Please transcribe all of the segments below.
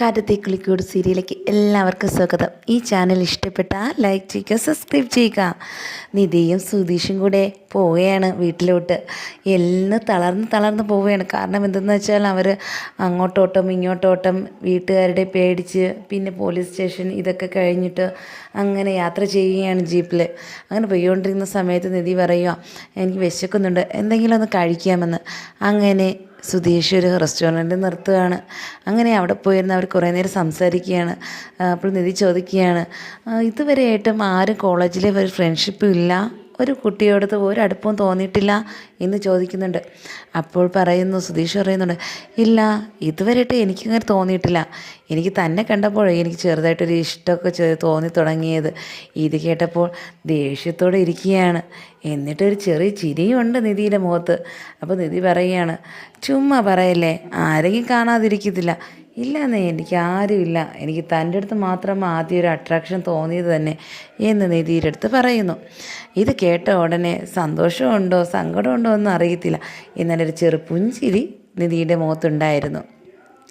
കാറ്റത്തെ ക്ലിക്കോട് സീരിയലിലേക്ക് എല്ലാവർക്കും സ്വാഗതം. ഈ ചാനൽ ഇഷ്ടപ്പെട്ടാൽ ലൈക്ക് ചെയ്യുക സബ്സ്ക്രൈബ് ചെയ്യുക. നിധിയും സുധീഷും കൂടെ പോവുകയാണ് വീട്ടിലോട്ട്. എല്ലാം തളർന്ന് തളർന്ന് പോവുകയാണ്. കാരണം എന്തെന്ന് വെച്ചാൽ അവർ അങ്ങോട്ടോട്ടം ഇങ്ങോട്ടോട്ടം വീട്ടുകാരുടെ പേടിച്ച് പിന്നെ പോലീസ് സ്റ്റേഷൻ ഇതൊക്കെ കഴിഞ്ഞിട്ട് അങ്ങനെ യാത്ര ചെയ്യുകയാണ് ജീപ്പിൽ അങ്ങനെ പോയിക്കൊണ്ടിരിക്കുന്ന സമയത്ത് നിധി പറയുക എനിക്ക് വിശക്കുന്നുണ്ട്. എന്തെങ്കിലും ഒന്ന് കഴിക്കാമെന്ന്. അങ്ങനെ സുധീഷ് ഒരു റെസ്റ്റോറന്റ് നിർത്തുകയാണ്. അങ്ങനെ അവിടെ പോയിരുന്ന് അവർ കുറേ നേരം സംസാരിക്കുകയാണ്. അപ്പോൾ നിധി ചോദിക്കുകയാണ് "ആ, ഇതുവരെയായിട്ടും ആരും കോളേജിലെ ഒരു ഫ്രണ്ട്ഷിപ്പും ഇല്ല. ഒരു കുട്ടിയോടത്ത് ഒരു അടുപ്പവും തോന്നിയിട്ടില്ല എന്ന് ചോദിക്കുന്നുണ്ട്. അപ്പോൾ പറയുന്നു സുധീഷ് പറയുന്നുണ്ട് ഇല്ല ഇതുവരെയായിട്ട് എനിക്കങ്ങനെ തോന്നിയിട്ടില്ല. എനിക്ക് തന്നെ കണ്ടപ്പോഴേ എനിക്ക് ചെറുതായിട്ടൊരു ഇഷ്ടമൊക്കെ തോന്നി തുടങ്ങിയത്. ഇത് കേട്ടപ്പോൾ ദേഷ്യത്തോടെ ഇരിക്കുകയാണ്. എന്നിട്ടൊരു ചെറിയ ചിരിയുണ്ട് നിധിയുടെ മുഖത്ത്. അപ്പോൾ നിധി പറയുകയാണ് ചുമ്മാ പറയല്ലേ ആരെങ്കിലും കാണാതിരിക്കത്തില്ല. ഇല്ലെന്നേ എനിക്ക് ആരുമില്ല എനിക്ക് തന്റെ അടുത്ത് മാത്രം ആദ്യം ഒരു അട്രാക്ഷൻ തോന്നിയത് തന്നെ എന്ന് നിധിയുടെ അടുത്ത് പറയുന്നു. ഇത് കേട്ട ഉടനെ സന്തോഷമുണ്ടോ സങ്കടമുണ്ടോ ഒന്നും അറിയത്തില്ല. എന്നാലൊരു ഒരു ചെറു പുഞ്ചിരി നിധിയുടെ മുഖത്തുണ്ടായിരുന്നു.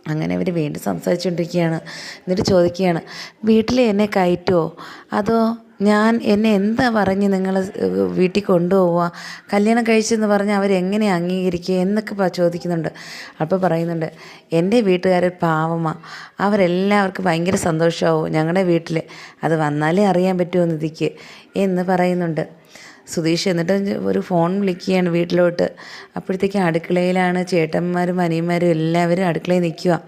അങ്ങനെ അവർ വീണ്ടും സംസാരിച്ചുകൊണ്ടിരിക്കുകയാണ്. എന്നിട്ട് ചോദിക്കുകയാണ് വീട്ടിൽ എന്നെ കയറ്റുമോ അതോ ഞാൻ എന്നെ എന്താ പറഞ്ഞ് നിങ്ങൾ വീട്ടിൽ കൊണ്ടുപോവുക? കല്യാണം കഴിച്ചെന്ന് പറഞ്ഞ് അവരെങ്ങനെ അംഗീകരിക്കുക എന്നൊക്കെ ചോദിക്കുന്നുണ്ട്. അപ്പോൾ പറയുന്നുണ്ട് എന്റെ വീട്ടുകാർ പാവമാണ് അവരെല്ലാവർക്കും ഭയങ്കര സന്തോഷമാവും ഞങ്ങളുടെ വീട്ടിൽ അത് വന്നാലേ അറിയാൻ പറ്റുമോ നിധിക്ക് എന്ന് പറയുന്നുണ്ട്. സുധീഷ് എന്നിട്ട് ഒരു ഫോൺ വിളിക്കുകയാണ് വീട്ടിലോട്ട്. അപ്പോഴത്തേക്ക് അടുക്കളയിലാണ് ചേട്ടന്മാരും അനിയന്മാരും എല്ലാവരും അടുക്കളയിൽ നിൽക്കുക.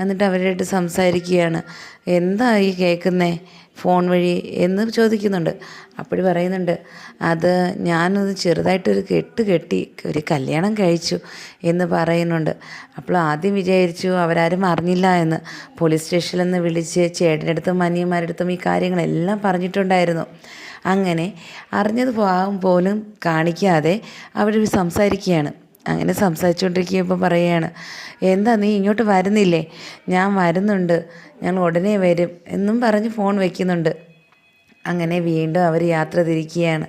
എന്നിട്ട് അവരുമായിട്ട് സംസാരിക്കുകയാണ്. എന്താ ഈ കേൾക്കുന്നേ? ഫോൺ വഴി എന്ന് ചോദിക്കുന്നുണ്ട്. അപ്പോഴും പറയുന്നുണ്ട് അത് ഞാനത് ചെറുതായിട്ടൊരു കെട്ട് കെട്ടി ഒരു കല്യാണം കഴിച്ചു എന്ന് പറയുന്നുണ്ട്. അപ്പോൾ ആദ്യം വിചാരിച്ചു അവരാരും അറിഞ്ഞില്ല എന്ന്. പോലീസ് സ്റ്റേഷനിൽ നിന്ന് വിളിച്ച് ചേട്ടന്റെ അടുത്തും അനിയന്മാരുടെ അടുത്തും ഈ കാര്യങ്ങളെല്ലാം പറഞ്ഞിട്ടുണ്ടായിരുന്നു. അങ്ങനെ അറിഞ്ഞത് പോലും കാണിക്കാതെ അവർ സംസാരിക്കുകയാണ്. അങ്ങനെ സംസാരിച്ചുകൊണ്ടിരിക്കുമ്പോൾ പറയുകയാണ് എന്താ നീ ഇങ്ങോട്ട് വരുന്നില്ലേ? ഞാൻ വരുന്നുണ്ട്. ഞങ്ങൾ ഉടനെ വരും എന്നും പറഞ്ഞ് ഫോൺ വയ്ക്കുന്നുണ്ട് അങ്ങനെ വീണ്ടും അവർ യാത്ര തിരിക്കുകയാണ്.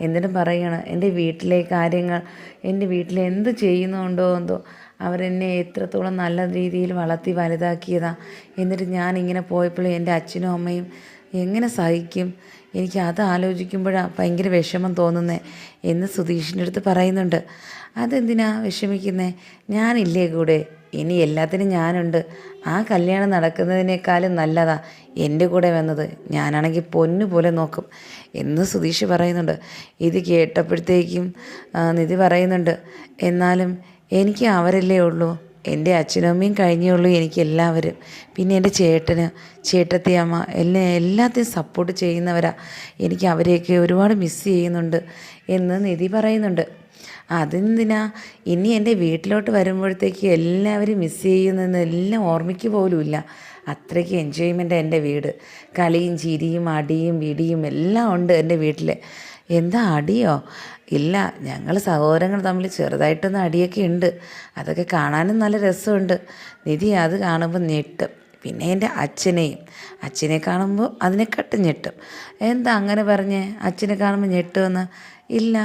എന്നിട്ടും പറയുകയാണ് എന്റെ വീട്ടിലെ കാര്യങ്ങൾ എന്റെ വീട്ടിൽ എന്ത് ചെയ്യുന്നുണ്ടോ എന്തോ അവരെന്നെ എത്രത്തോളം നല്ല രീതിയിൽ വളർത്തി വലുതാക്കിയതാണ് എന്നിട്ട് ഞാൻ ഇങ്ങനെ പോയപ്പോൾ എന്റെ അച്ഛനും അമ്മയും എങ്ങനെ സഹിക്കും? എനിക്ക് അത് ആലോചിക്കുമ്പോഴാണ് ഭയങ്കര വിഷമം തോന്നുന്നത് എന്ന് സുധീഷിന്റെ അടുത്ത് പറയുന്നുണ്ട്. അതെന്തിനാ വിഷമിക്കുന്നേ? ഞാനില്ലേ കൂടെ? ഇനി എല്ലാത്തിനും ഞാനുണ്ട്. ആ കല്യാണം നടക്കുന്നതിനേക്കാളും നല്ലതാ എന്റെ കൂടെ വന്നത്. ഞാനാണെങ്കിൽ പൊന്നു പോലെ നോക്കും എന്ന് സുധീഷ് പറയുന്നുണ്ട്. ഇത് കേട്ടപ്പോഴത്തേക്കും നിധി പറയുന്നുണ്ട്. എന്നാലും എനിക്ക് അവരല്ലേ ഉള്ളൂ. എന്റെ അച്ഛനും അമ്മയും കഴിഞ്ഞേ ഉള്ളൂ എനിക്ക് എല്ലാവരും പിന്നെ എന്റെ ചേട്ടന് ചേട്ടത്തി അമ്മ എല്ലാം എല്ലാത്തെയും സപ്പോർട്ട് ചെയ്യുന്നവരാ. എനിക്ക് അവരെയൊക്കെ ഒരുപാട് മിസ് ചെയ്യുന്നുണ്ട് എന്ന് നിധി പറയുന്നുണ്ട്. അതെന്തിനാ? ഇനി എന്റെ വീട്ടിലോട്ട് വരുമ്പോഴത്തേക്ക് എല്ലാവരും മിസ് ചെയ്യുന്നെന്ന് എല്ലാം ഓർമ്മിക്ക് പോലുമില്ല. അത്രയ്ക്ക് എൻജോയ്മെന്റ് എന്റെ വീട്. കളിയും ചിരിയും അടിയും വിടിയും എല്ലാം ഉണ്ട് എന്റെ വീട്ടിൽ എന്താ അടിയോ? ഇല്ല ഞങ്ങൾ സഹോദരങ്ങൾ തമ്മിൽ ചെറുതായിട്ടൊന്ന് അടിയൊക്കെ ഉണ്ട്. അതൊക്കെ കാണാനും നല്ല രസമുണ്ട്. നിധി അത് കാണുമ്പോൾ ഞെട്ടും. പിന്നെ എന്റെ അച്ഛനെയും. അച്ഛനെ കാണുമ്പോൾ അതിനെക്കാട്ടും ഞെട്ടും. എന്താ അങ്ങനെ പറഞ്ഞേ? അച്ഛനെ കാണുമ്പോൾ ഞെട്ടുമെന്ന് ഇല്ല.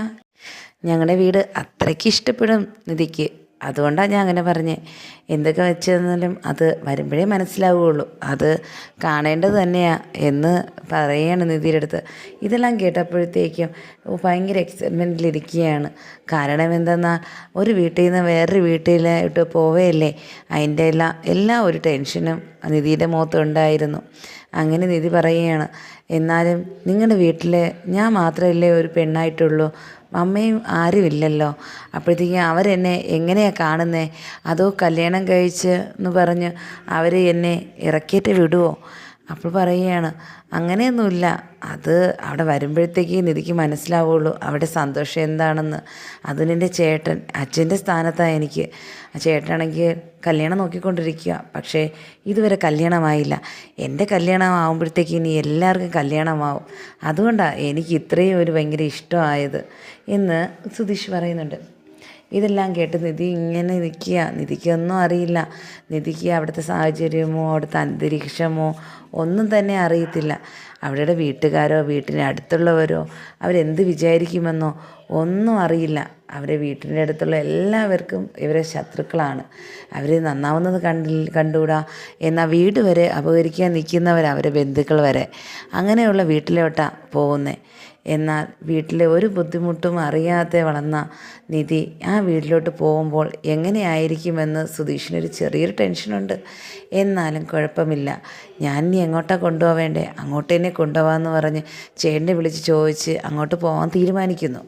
ഞങ്ങളുടെ വീട് അത്രയ്ക്ക് ഇഷ്ടപ്പെടും നിധിക്ക്. അതുകൊണ്ടാണ് ഞാൻ അങ്ങനെ പറഞ്ഞത് എന്തൊക്കെ വെച്ചെന്നാലും അത് വരുമ്പോഴേ മനസ്സിലാവുകയുള്ളൂ അത് കാണേണ്ടത് തന്നെയാണ് എന്ന് പറയുകയാണ് നിധിയുടെ അടുത്ത്. ഇതെല്ലാം കേട്ടപ്പോഴത്തേക്കും ഭയങ്കര എക്സൈറ്റ്മെന്റിലിരിക്കുകയാണ് കാരണം എന്തെന്നാൽ ഒരു വീട്ടിൽ നിന്ന് വേറൊരു വീട്ടിലോട്ട് പോവുകയല്ലേ അതിന്റെ എല്ലാം എല്ലാ ഒരു ടെൻഷനും നിധിയുടെ മുഖത്തുണ്ടായിരുന്നു. അങ്ങനെ നിധി പറയുകയാണ്. എന്നാലും നിങ്ങളുടെ വീട്ടിൽ ഞാൻ മാത്രമല്ലേ ഒരു പെണ്ണായിട്ടുള്ളൂ. അമ്മയും ആരുമില്ലല്ലോ അപ്പോഴത്തേക്കും അവരെന്നെ എങ്ങനെയാണ് കാണുന്നത് അതോ കല്യാണം കഴിച്ച് എന്ന് പറഞ്ഞ് അവർ എന്നെ ഇറക്കിയിട്ട് വിടുമോ അപ്പോൾ പറയുകയാണ് അങ്ങനെയൊന്നുമില്ല. അത് അവിടെ വരുമ്പോഴത്തേക്ക് നിധിക്ക് മനസ്സിലാവുള്ളൂ. അവിടെ സന്തോഷം എന്താണെന്ന്. അതിനെന്റെ ചേട്ടൻ അച്ഛന്റെ സ്ഥാനത്താണ് എനിക്ക്. ആ ചേട്ടനാണെങ്കിൽ കല്യാണം നോക്കിക്കൊണ്ടിരിക്കുക. പക്ഷേ ഇതുവരെ കല്യാണമായില്ല. എന്റെ കല്യാണം ആകുമ്പോഴത്തേക്ക് ഇനി എല്ലാവർക്കും കല്യാണമാവും. അതുകൊണ്ടാണ് എനിക്ക് ഇത്രയും ഒരു ഭയങ്കര ഇഷ്ടമായത്. എന്ന് സുധീഷ് പറയുന്നുണ്ട്. ഇതെല്ലാം കേട്ട് നിധി ഇങ്ങനെ നിൽക്കുക. നിധിക്കൊന്നും അറിയില്ല. നിധിക്ക് അവിടുത്തെ സാഹചര്യമോ അവിടുത്തെ അന്തരീക്ഷമോ ഒന്നും തന്നെ അറിയത്തില്ല. അവരുടെ വീട്ടുകാരോ വീട്ടിന് അടുത്തുള്ളവരോ അവരെന്ത് വിചാരിക്കുമെന്നോ ഒന്നും അറിയില്ല. അവരെ വീട്ടിന്റെ അടുത്തുള്ള എല്ലാവർക്കും ഇവരെ ശത്രുക്കളാണ്. അവർ നന്നാവുന്നത് കണ്ടിൽ കണ്ടുകൂടാ? എന്നാൽ വീട് വരെ അപകരിക്കാൻ നിൽക്കുന്നവർ അവരെ ബന്ധുക്കൾ വരെ. അങ്ങനെയുള്ള വീട്ടിലോട്ടാണ് പോകുന്നത് എന്നാൽ വീട്ടിലെ ഒരു ബുദ്ധിമുട്ടും അറിയാതെ വളർന്ന നിധി ആ വീട്ടിലോട്ട് പോകുമ്പോൾ എങ്ങനെയായിരിക്കുമെന്ന് സുധീഷിനൊരു ചെറിയൊരു ടെൻഷനുണ്ട്. എന്നാലും കുഴപ്പമില്ല. ഞാൻ ഇനി എങ്ങോട്ടാണ് കൊണ്ടുപോവേണ്ടേ? അങ്ങോട്ട് തന്നെ കൊണ്ടുപോകാമെന്ന് പറഞ്ഞ് ചേട്ടനെ വിളിച്ച് ചോദിച്ച് അങ്ങോട്ട് പോകാൻ തീരുമാനിക്കുന്നു.